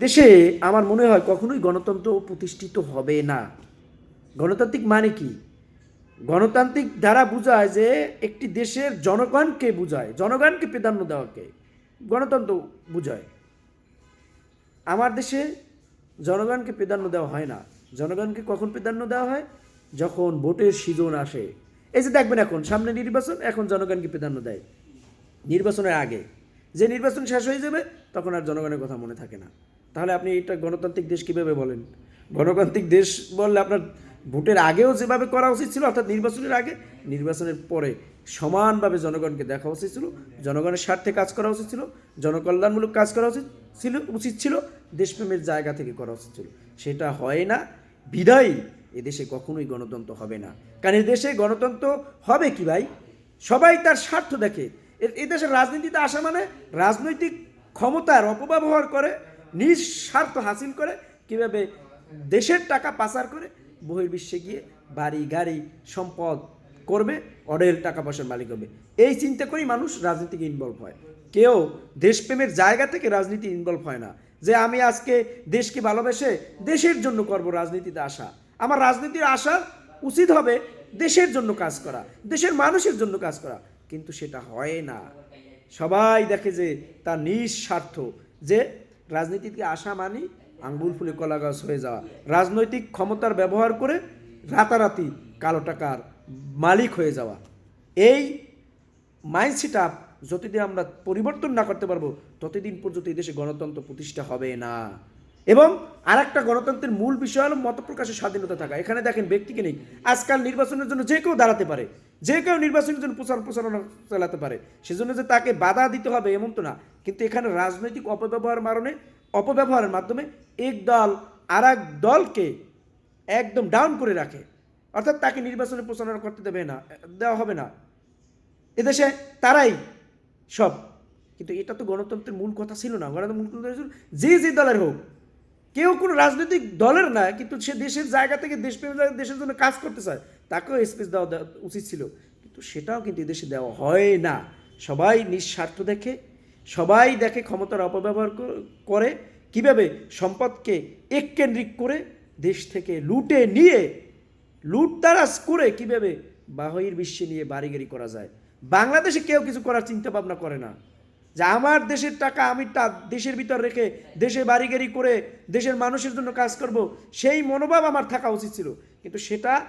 দেশে আমার মনে হয় কখনোই গণতন্ত্র প্রতিষ্ঠিত হবে না। গণতান্ত্রিক মানে কি? গণতান্ত্রিক দ্বারা বোঝায় যে একটি দেশের জনগণকে বোঝায়, জনগণকে প্রাধান্য দেওয়াকে গণতন্ত্র বোঝায়। আমার দেশে জনগণকে প্রাধান্য দেওয়া হয় না। জনগণকে কখন প্রাধান্য দেওয়া হয়? যখন ভোটের সিজন আসে। এই যে দেখবেন এখন, সামনে নির্বাচন, এখন জনগণকে প্রাধান্য দেয়। নির্বাচনের আগে। যে নির্বাচন শেষ হয়ে যাবে, তখন আর জনগণের কথা মনে থাকে না। তাহলে আপনি এটা গণতান্ত্রিক দেশ কীভাবে বলেন? গণতান্ত্রিক দেশ বললে আপনার ভোটের আগেও যেভাবে করা উচিত ছিল, অর্থাৎ নির্বাচনের আগে, নির্বাচনের পরে সমানভাবে জনগণকে দেখা উচিত ছিল, জনগণের স্বার্থে কাজ করা উচিত ছিল, জনকল্যাণমূলক কাজ করা উচিত ছিল উচিত ছিল, দেশপ্রেমের জায়গা থেকে করা উচিত ছিল। সেটা হয় না। বিদায়ী এদেশে কখনোই গণতন্ত্র হবে না। কারণ এদেশে গণতন্ত্র হবে কি ভাই? সবাই তার স্বার্থ দেখে। এদেশের রাজনীতিতে আসা মানে রাজনৈতিক ক্ষমতার অপব্যবহার করে নিজ স্বার্থ হাসিল করে, কীভাবে দেশের টাকা পাচার করে বহির্বিশ্বে গিয়ে বাড়ি, গাড়ি, সম্পদ করবে অডেল টাকা পয়সার মালিক হবে। এই চিন্তা করেই মানুষ রাজনীতিকে ইনভলভ হয়। কেউ দেশপ্রেমের জায়গা থেকে রাজনীতি ইনভলভ হয় না। যে আমি আজকে দেশকে ভালোবেসে দেশের জন্য করব রাজনীতিতে আসা। আমার রাজনীতির আসা উচিত হবে দেশের জন্য কাজ করা, দেশের মানুষের জন্য কাজ করা। কিন্তু সেটা হয় না। সবাই দেখে যে তার নিঃস্বার্থ, যে রাজনীতিতে আসা মানে আঙ্গুল ফুলে কলা গাছ হয়ে যাওয়া। রাজনৈতিক ক্ষমতার ব্যবহার করে রাতারাতি কালো টাকার মালিক হয়ে যাওয়া। এই মাইন্ড সেট আপ যতদিন আমরা পরিবর্তন না করতে পারব ততদিন পর্যন্ত এই দেশে গণতন্ত্র প্রতিষ্ঠা হবে না। এবং আরেকটা গণতন্ত্রের মূল বিষয় হলো মত প্রকাশের স্বাধীনতা থাকা। এখানে দেখেন ব্যক্তিকে নেই। আজকাল নির্বাচনের জন্য যে কেউ দাঁড়াতে পারে। যে কেউ নির্বাচনের জন্য প্রচার প্রচারণা চালাতে পারে। সেজন্য যে তাকে বাধা দিতে হবে এমন তো না। কিন্তু এখানে রাজনৈতিক অপব্যবহারের মারণে, অপব্যবহারের মাধ্যমে এক দল আর এক দলকে একদম ডাউন করে রাখে। অর্থাৎ তাকে নির্বাচনে প্রচারণা করতে দেবে না, দেওয়া হবে না। এদেশে তারাই সব। কিন্তু এটা তো গণতন্ত্রের মূল কথা ছিল না। গণতন্ত্রের মূল কথা ছিল যে যে দলের হোক কেউ কোনো রাজনৈতিক দলের না, কিন্তু সে দেশের জায়গা থেকে দেশপ্রেমের দেশের জন্য কাজ করতে চায়, তাকেও স্পেস দেওয়া উচিত ছিল। কিন্তু সেটাও কিন্তু এদেশে দেওয়া হয় না। সবাই নিঃস্বার্থ দেখে, সবাই দেখে ক্ষমতার অপব্যবহার করে। কীভাবে? সম্পদকে এককেন্দ্রিক করে দেশ থেকে লুটে নিয়ে, লুটতারাজ করে কীভাবে? বাহির বিশ্বে নিয়ে বাড়িগাড়ি করা যায়। বাংলাদেশে কেউ কিছু করার চিন্তা ভাবনা করে না। যে আমার দেশের টাকা আমি দেশের ভিতর রেখে দেশে বাড়িগাড়ি করে দেশের মানুষের জন্য কাজ করব, সেই মনোভাব আমার থাকা উচিত ছিল। কিন্তু সেটা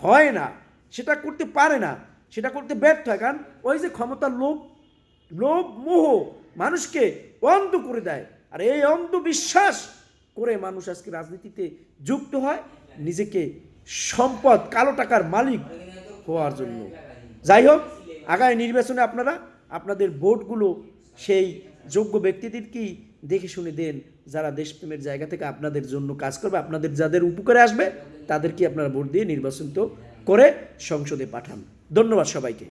হয় না। সেটা করতে পারে না। সেটা করতে ব্যর্থ হয়। কারণ ওই যে ক্ষমতার লোভ লোভ মোহ মানুষকে অন্ধ করে দেয়। আর এই অন্ধ বিশ্বাস করে মানুষ আজকে রাজনীতিতে যুক্ত হয় নিজেকে সম্পদ, কালো টাকার মালিক হওয়ার জন্য। যাই হোক, আগামী নির্বাচনে আপনারা আপনাদের ভোটগুলো সেই যোগ্য ব্যক্তিদেরকেই দেখে শুনে দেন? যারা দেশপ্রেমের জায়গা থেকে আপনাদের জন্য কাজ করবে, আপনাদের যাদের উপকারে আসবে তাদেরকে আপনারা ভোট দিয়ে নির্বাচিত করে সংসদে পাঠান? ধন্যবাদ সবাইকে।